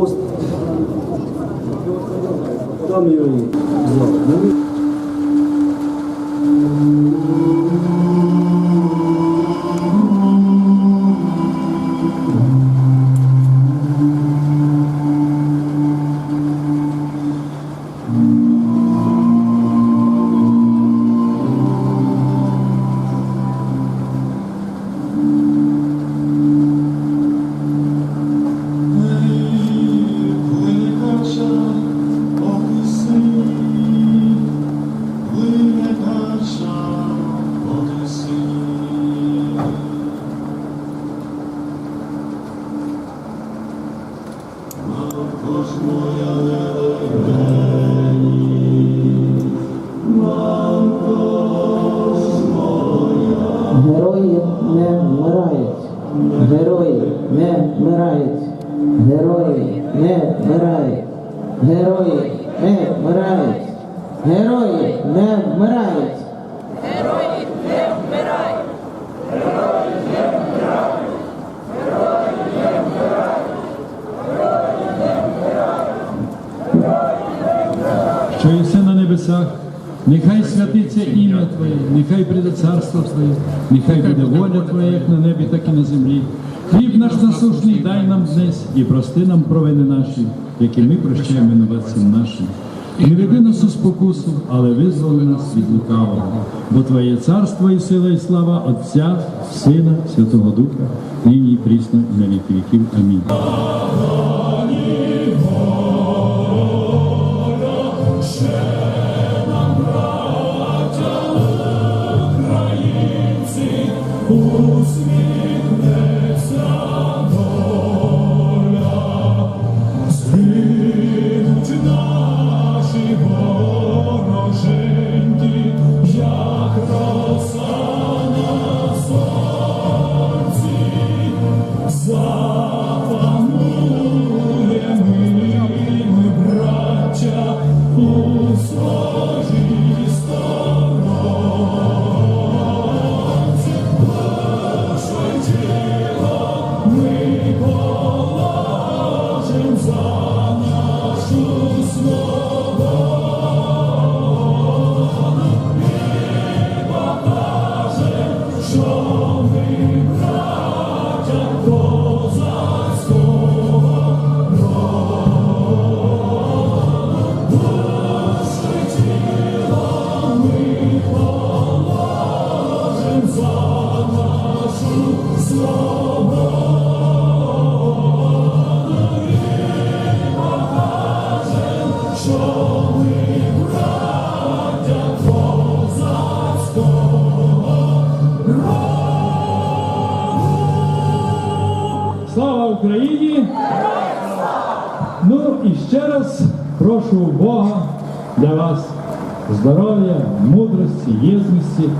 пост. Там його і взяв. Нехай святиться ім'я Твоє, нехай прийде царство Твоє, нехай буде воля Твоя, як на небі, так і на землі. Хліб наш насушний дай нам днес і прости нам провини наші, які ми прощаємо винуватцям нашим. І не веди нас у спокусу, але визволи нас від лукавого. Бо Твоє царство і сила, і слава Отця, Сина, Святого Духа, нині і прісно, і на віки віків. Амінь. Ну і ще раз прошу Бога для вас здоров'я, мудрості, єдності,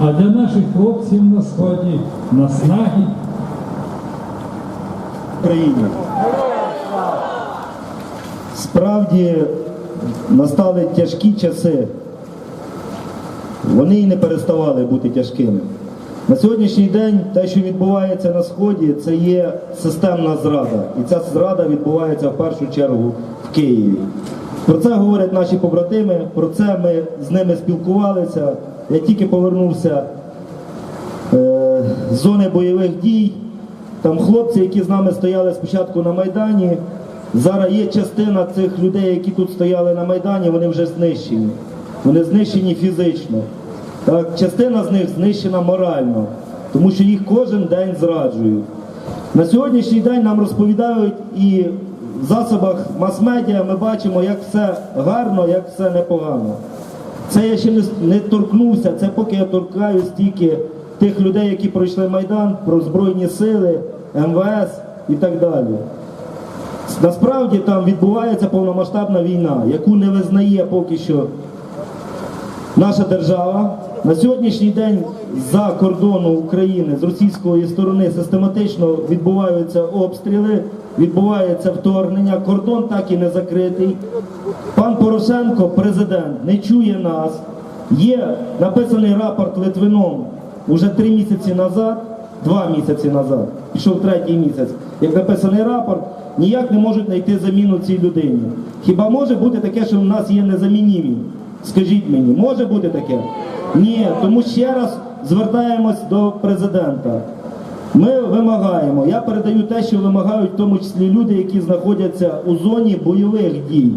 а для наших хлопців на сході наснаги. Україні. Справді настали тяжкі часи. Вони і не переставали бути тяжкими. На сьогоднішній день те, що відбувається на Сході, це є системна зрада. І ця зрада відбувається в першу чергу в Києві. Про це говорять наші побратими, про це ми з ними спілкувалися. Я тільки повернувся е, з зони бойових дій. Там хлопці, які з нами стояли спочатку на Майдані. Зараз є частина цих людей, які тут стояли на Майдані, вони вже знищені. Вони знищені фізично. Частина з них знищена морально, тому що їх кожен день зраджують. На сьогоднішній день нам розповідають і в засобах мас-медіа ми бачимо, як все гарно, як все непогано. Це я ще не торкнувся, це поки я торкаюсь тільки тих людей, які пройшли Майдан, про Збройні сили, МВС і так далі. Насправді там відбувається повномасштабна війна, яку не визнає поки що наша держава. На сьогоднішній день за кордону України з російської сторони систематично відбуваються обстріли, відбувається вторгнення, кордон так і не закритий. Пан Порошенко, президент, не чує нас. Є написаний рапорт Литвином уже три місяці назад, два місяці назад, пішов третій місяць, як написаний рапорт, ніяк не можуть знайти заміну цій людині. Хіба може бути таке, що в нас є незамінімі? Скажіть мені, може бути таке? Ні, тому ще раз звертаємось до президента. Ми вимагаємо, я передаю те, що вимагають в тому числі люди, які знаходяться у зоні бойових дій.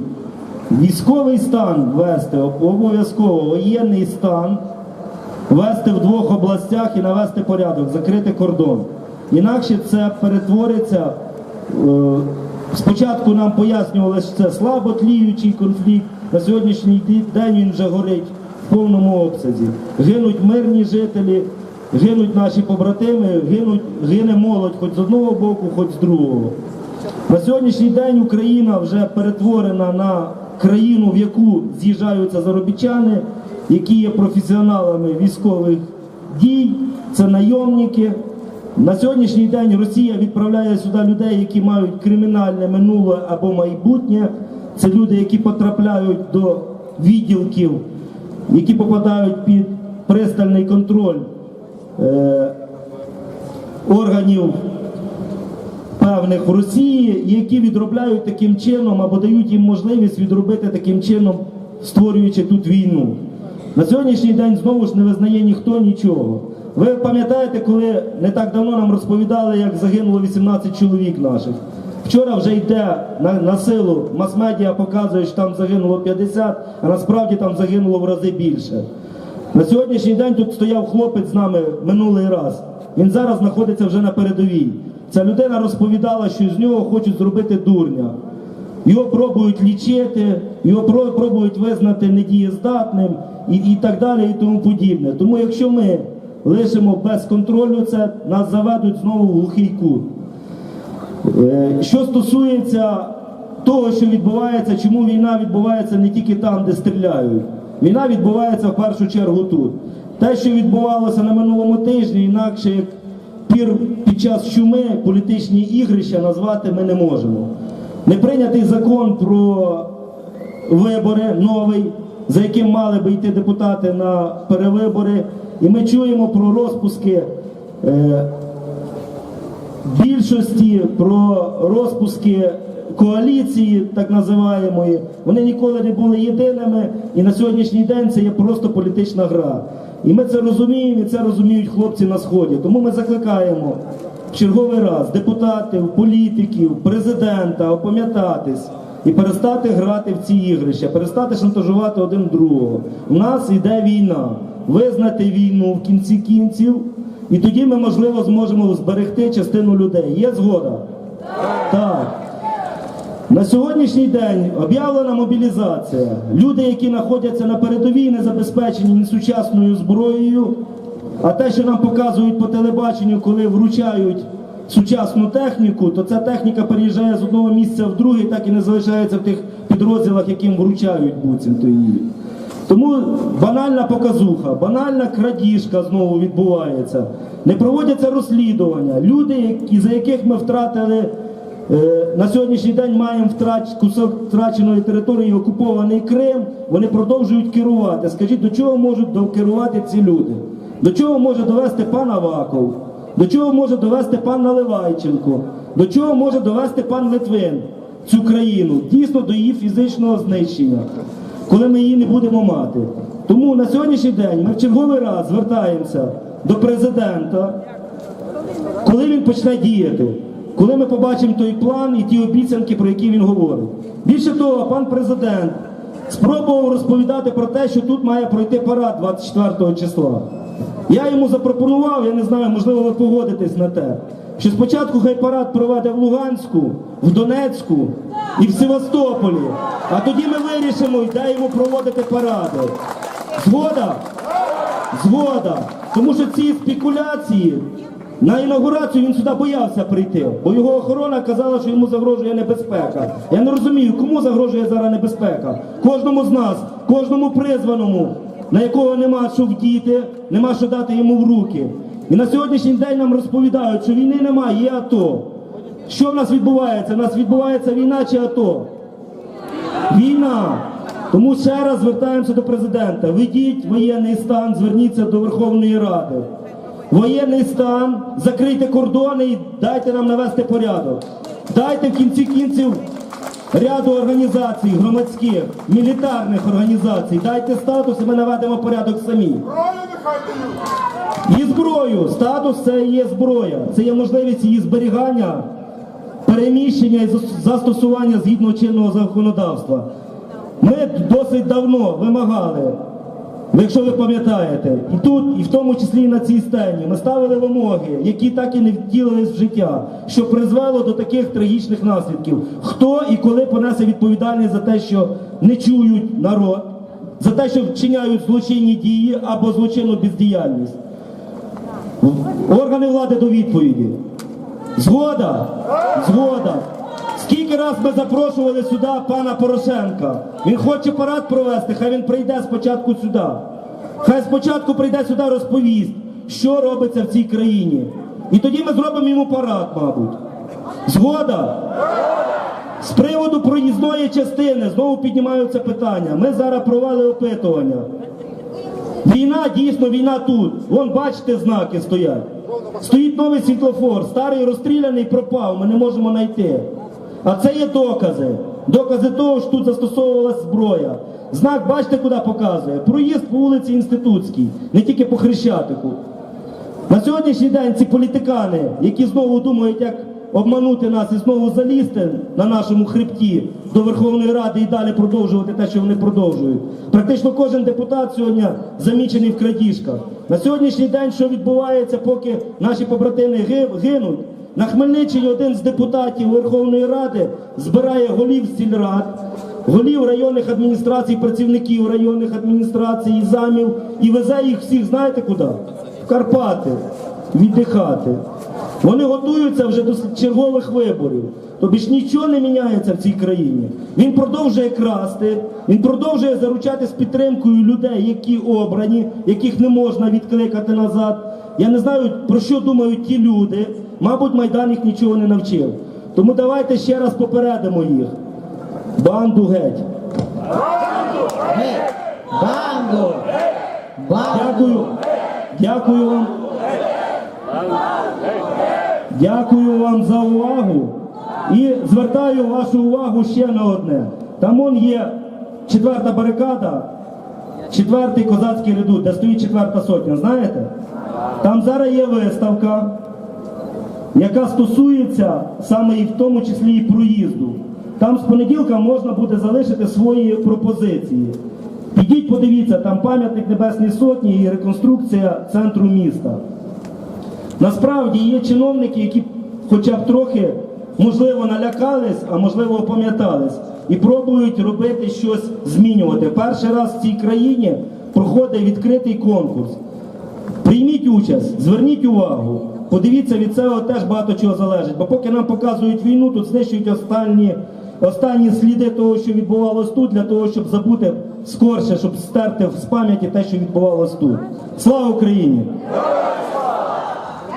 Військовий стан ввести обов'язково воєнний стан, ввести в двох областях і навести порядок, закрити кордон. Інакше це перетвориться. е, Спочатку нам пояснювали, що це слаботліючий конфлікт. На сьогоднішній день він вже горить повному обсязі. Гинуть мирні жителі, гинуть наші побратими, гинуть, гине молодь хоч з одного боку, хоч з другого. На сьогоднішній день Україна вже перетворена на країну, в яку з'їжджаються заробітчани, які є професіоналами військових дій, це найомники. На сьогоднішній день Росія відправляє сюди людей, які мають кримінальне минуле або майбутнє. Це люди, які потрапляють до відділків, які попадають під пристальний контроль е, органів певних в Росії, які відробляють таким чином або дають їм можливість відробити таким чином, створюючи тут війну. На сьогоднішній день знову ж не визнає ніхто нічого. Ви пам'ятаєте, коли не так давно нам розповідали, як загинуло 18 чоловік наших. Вчора вже йде на, на силу, мас-медіа показує, що там загинуло 50, а насправді там загинуло в рази більше. На сьогоднішній день тут стояв хлопець з нами минулий раз. Він зараз знаходиться вже на передовій. Ця людина розповідала, що з нього хочуть зробити дурня. Його пробують лічити, його пробують визнати недієздатним і, і так далі, і тому подібне. Тому якщо ми лишимо без контролю це, нас заведуть знову в глухий кут. Е, Що стосується того, що відбувається, чому війна відбувається не тільки там, де стріляють. Війна відбувається в першу чергу тут. Те, що відбувалося на минулому тижні, інакше як пір під час чуми політичні ігрища назвати ми не можемо. Не прийнятий закон про вибори новий, за яким мали би йти депутати на перевибори. І ми чуємо про розпуски. е, більшості про розпуски коаліції, так називаємої, вони ніколи не були єдиними, і на сьогоднішній день це є просто політична гра. І ми це розуміємо, і це розуміють хлопці на сході. Тому ми закликаємо в черговий раз депутатів, політиків, президента опам'ятатись і перестати грати в ці ігрища, перестати шантажувати один другого. У нас йде війна. Визнати війну в кінці кінців. І тоді ми, можливо, зможемо зберегти частину людей. Є згода? Так. На сьогоднішній день об'явлена мобілізація. Люди, які знаходяться на передовій, не забезпечені ні сучасною зброєю, а те, що нам показують по телебаченню, коли вручають сучасну техніку, то ця техніка переїжджає з одного місця в друге, так і не залишається в тих підрозділах, яким вручають буцімто її. Тому банальна показуха, банальна крадіжка знову відбувається. Не проводяться розслідування. Люди, за яких ми втратили е, на сьогоднішній день маємо кусок втраченої території, окупований Крим, вони продовжують керувати. Скажіть, до чого можуть керувати ці люди? До чого може довести пан Аваков? До чого може довести пан Наливайченко? До чого може довести пан Литвин цю країну? Дійсно до її фізичного знищення коли ми її не будемо мати. Тому на сьогоднішній день ми в черговий раз звертаємося до президента, коли він почне діяти, коли ми побачимо той план і ті обіцянки, про які він говорить. Більше того, пан президент спробував розповідати про те, що тут має пройти парад 24 числа. Я йому запропонував, я не знаю, можливо, ви погодитесь на те, що спочатку хай парад проведе в Луганську, в Донецьку і в Севастополі, а тоді ми вирішимо, де йому проводити паради. Згода? Згода. Тому що ці спекуляції на інаугурацію він сюди боявся прийти, бо його охорона казала, що йому загрожує небезпека. Я не розумію, кому загрожує зараз небезпека. Кожному з нас, кожному призваному, на якого нема що вдіти, нема що дати йому в руки. І на сьогоднішній день нам розповідають, що війни немає, є АТО. Що в нас відбувається? У нас відбувається війна чи АТО? Війна. Тому ще раз звертаємося до президента. Ведіть воєнний стан, зверніться до Верховної Ради. Воєнний стан, закрийте кордони і дайте нам навести порядок. Дайте в кінці кінців ряду організацій громадських, мілітарних організацій, дайте статус і ми наведемо порядок самі. І зброю. Статус це є зброя. Це є можливість її зберігання, переміщення і застосування згідно чинного законодавства. Ми досить давно вимагали, якщо ви пам'ятаєте, і тут, і в тому числі і на цій сцені, ми ставили вимоги, які так і не втілились в життя, що призвело до таких трагічних наслідків. Хто і коли понесе відповідальність за те, що не чують народ, за те, що вчиняють злочинні дії або злочинну бездіяльність. Органи влади до відповіді. Згода? Згода. Скільки раз ми запрошували сюди пана Порошенка? Він хоче парад провести, хай він прийде спочатку сюди. Хай спочатку прийде сюди, розповість, що робиться в цій країні. І тоді ми зробимо йому парад, мабуть. Згода? З приводу проїзної частини знову піднімаються питання. Ми зараз провели опитування. Війна, дійсно, війна тут. Вон, бачите, знаки стоять. Стоїть новий світлофор, старий розстріляний пропав, ми не можемо знайти. А це є докази. Докази того, що тут застосовувалася зброя. Знак, бачите, куди показує? Проїзд по вулиці Інститутській, не тільки по Хрещатику. На сьогоднішній день ці політикани, які знову думають, як обманути нас і знову залізти на нашому хребті до Верховної Ради і далі продовжувати те, що вони продовжують. Практично кожен депутат сьогодні замічений в крадіжках. На сьогоднішній день, що відбувається, поки наші побратими гинуть, на Хмельниччині один з депутатів Верховної Ради збирає голів сільрад, голів районних адміністрацій, працівників районних адміністрацій, замів і везе їх всіх, знаєте куди? В Карпати віддихати. Вони готуються вже до чергових виборів. Тобі ж нічого не міняється в цій країні. Він продовжує красти, він продовжує заручатись підтримкою людей, які обрані, яких не можна відкликати назад. Я не знаю, про що думають ті люди. Мабуть, Майдан їх нічого не навчив. Тому давайте ще раз попередимо їх. Банду геть. Геть! Банду! Банду! Дякую. Дякую вам. Дякую вам за увагу. І звертаю вашу увагу ще на одне. Там он є четверта барикада, четвертий козацький редут, де стоїть четверта сотня. Знаєте? Там зараз є виставка, яка стосується саме і в тому числі і проїзду. Там з понеділка можна буде залишити свої пропозиції. Підіть, подивіться, там пам'ятник Небесній Сотні і реконструкція центру міста. Насправді є чиновники, які хоча б трохи, можливо, налякались, а можливо, опам'ятались, і пробують робити щось змінювати. Перший раз в цій країні проходить відкритий конкурс. Прийміть участь, зверніть увагу. Подивіться, від цього теж багато чого залежить. Бо поки нам показують війну, тут знищують останні, останні сліди того, що відбувалось тут, для того, щоб забути скорше, щоб стерти з пам'яті те, що відбувалось тут. Слава Україні!